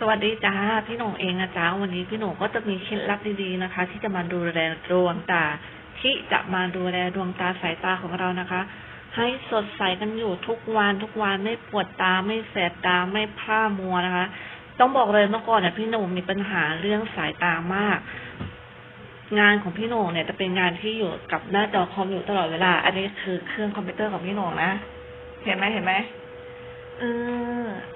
สวัสดีจ้าพี่หนุ่มเองนะจ๊ะวันนี้พี่หนุ่มก็จะมีเคล็ดลับดีๆนะคะ ที่จะมาดูแลดวงตา ที่จะมาดูแลดวงตาสายตาของเรานะคะ ให้สดใสกันอยู่ทุกวันทุกวันไม่ปวดตาไม่แสบตาไม่พร่ามัวนะคะ ต้องบอกเลยเมื่อก่อนเนี่ยพี่หนุ่มมีปัญหาเรื่องสายตามาก งานของพี่หน่งเนี่ยจะเป็นงานที่อยู่กับหน้าจอคอมอยู่ตลอดเวลา อันนี้คือเครื่องคอมพิวเตอร์ของพี่หน่งนะ เห็นไหมเห็นไหม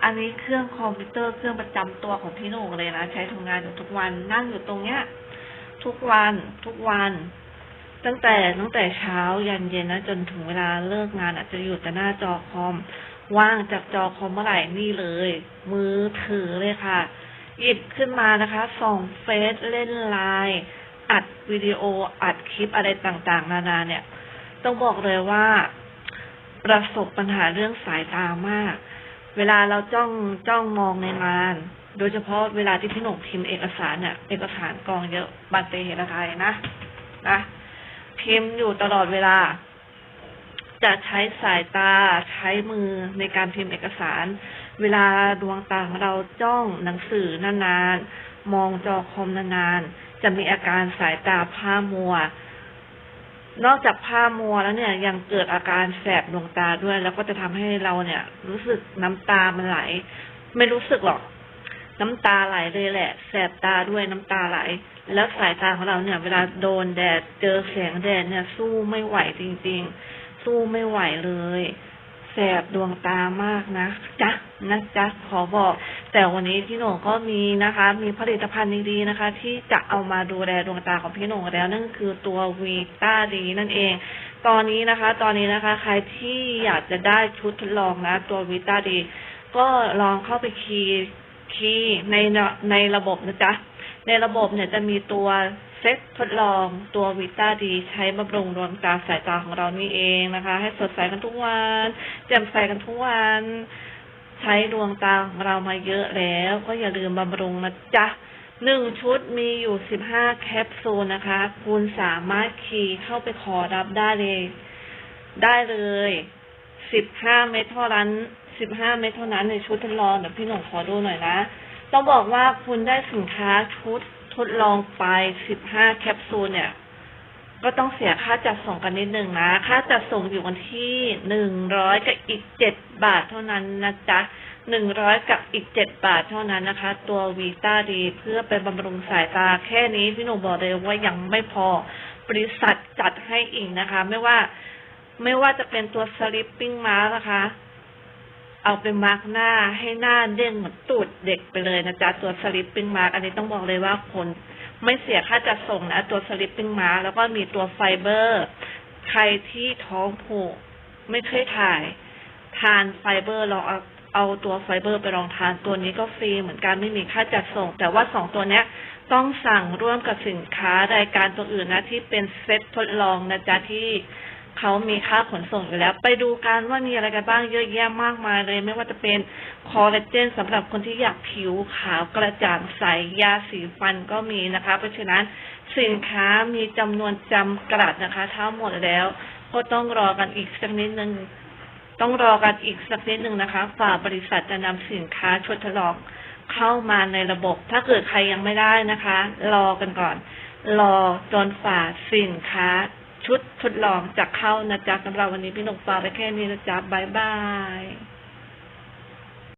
อันนี้เครื่องคอมพิวเตอร์เครื่องประจำตัวของพี่หน่งเลยนะใช้ทำงานอยู่ทุกวันนั่งอยู่ตรงเนี้ย ทุกวันทุกวัน ตั้งแต่ตั้งแต่เช้ายันเย็นนะจนถึงเวลาเลิกงานอาจจะอยู่แต่หน้าจอคอมว่างจากจอคอมเมื่อไหร่นี่เลย มือถือเลยค่ะ หยิบขึ้นมานะคะส่องเฟซเล่นไลน์อัดวิดีโออัดคลิปอะไรต่างๆ นานาเนี่ย ต้องบอกเลยว่า ประสบปัญหาเรื่องสายตามาก เวลาเราจ้องจ้องมองในงาน โดยเฉพาะเวลาที่พี่หนุ่มพิมพ์เอกสารเนี่ยเอกสารกองเยอะบัตรเตเหระไทยนะนะพิมพ์อยู่ตลอดเวลา จะใช้สายตาใช้มือในการพิมพ์เอกสาร เวลาดวงตาของเราจ้องหนังสือนานๆมองจอคอมนานๆจะมีอาการสายตาผ้ามัว นอกจากผ้ามัวแล้วเนี่ยยังเกิดอาการแสบดวงตาด้วย แล้วก็จะทำให้เราเนี่ย รู้สึกน้ำตามันไหล ไม่รู้สึกหรอก น้ำตาไหลเลยแหละ แสบตาด้วยน้ำตาไหล แล้วสายตาของเราเนี่ย เวลาโดนแดดเจอแสงแดดเนี่ย สู้ไม่ไหวจริง ๆ สู้ไม่ไหวเลย แสบดวงตามากนะจ๊ะนะจ๊ะขอบอก แต่วันนี้พี่หน่งก็มีนะคะ มีผลิตภัณฑ์ดีๆนะคะ ที่จะเอามาดูแลดวงตาของพี่หน่งแล้วนั่นคือตัววีต้าดีนั่นเอง ตอนนี้นะคะ ตอนนี้นะคะ ใครที่อยากจะได้ชุดทดลองนะตัววีต้าดี ก็ลองเข้าไปคีย์คีย์ในในระบบนะจ๊ะในระบบเนี่ยจะมีตัว เซตทดลองตัววิต้าดีใช้บำรุงดวงตาสายตาของเรานี่เองนะคะ ให้สดใสกันทุกวัน แจ่มใสกันทุกวัน ใช้ดวงตาของเรามาเยอะแล้ว ก็อย่าลืมบำรุงนะจ๊ะหนึ่งชุดมีอยู่สิบห้าแคปซูลนะคะ คุณสามารถคีย์เข้าไปขอรับได้เลย ได้เลยสิบห้าเม็ดเท่านั้นสิบห้าเม็ดเท่านั้นในชุดทดลองเดี๋ยวพี่หนุ่มขอดูหน่อยนะต้องบอกว่าคุณได้สินค้าชุด ดลองไปสิบห้าแคปซูลเนี่ย ก็ต้องเสียค่าจัดส่งกันนิดหนึ่งนะ ค่าจัดส่งอยู่กันที่หนึ่งร้อยกับอีกเจ็ดบาทเท่านั้นนะจ๊ะหนึ่งร้อยกับอีกเจ็ดบาทเท่านั้นนะคะ ตัววีต้าดีเพื่อไปบำรุงสายตาแค่นี้พี่หนุ่มบอกเลยว่ายังไม่พอบริษัทจัดให้อีกนะคะ ไม่ว่าไม่ว่าจะเป็นตัวสลิปปิ้งมานะคะ เอาไปมาร์กหน้าให้หน้าเด้งเหมือนตูดเด็กไปเลยนะจ๊ะตัวสลิปปิ้งมาร์กอันนี้ต้องบอกเลยว่าคนไม่เสียค่าจัดส่งนะตัวสลิปปิ้งมาร์กแล้วก็มีตัวไฟเบอร์ ใครที่ท้องผูกไม่เคยถ่าย ทานไฟเบอร์ลองเอาเอาตัวไฟเบอร์ไปลองทานตัวนี้ก็ฟรีเหมือนกันไม่มีค่าจัดส่ง แต่ว่าสองตัวเนี้ยต้องสั่งร่วมกับสินค้ารายการตัวอื่นนะที่เป็นเซ็ตทดลองนะจ๊ะที่ เขามีค่าขนส่งอยู่แล้ว ไปดูกันว่ามีอะไรกันบ้างเยอะแยะมากมายเลย ไม่ว่าจะเป็นคอลลาเจนสำหรับคนที่อยากผิวขาวกระจ่างใสยาสีฟันก็มีนะคะ เพราะฉะนั้นสินค้ามีจำนวนจำกัดนะคะถ้าหมดแล้วก็ต้องรอกันอีกสักนิดนึงต้องรอกันอีกสักนิดหนึ่งนะคะฝ่าบริษัทจะนำสินค้าชดทดลองเข้ามาในระบบ ถ้าเกิดใครยังไม่ได้นะคะ รอกันก่อน รอจนฝ่าสินค้า ชุดทดลองจากเข้านะจ๊ะสำหรับวันนี้พี่นกฝาไปแค่นี้นะจ๊ะบายบาย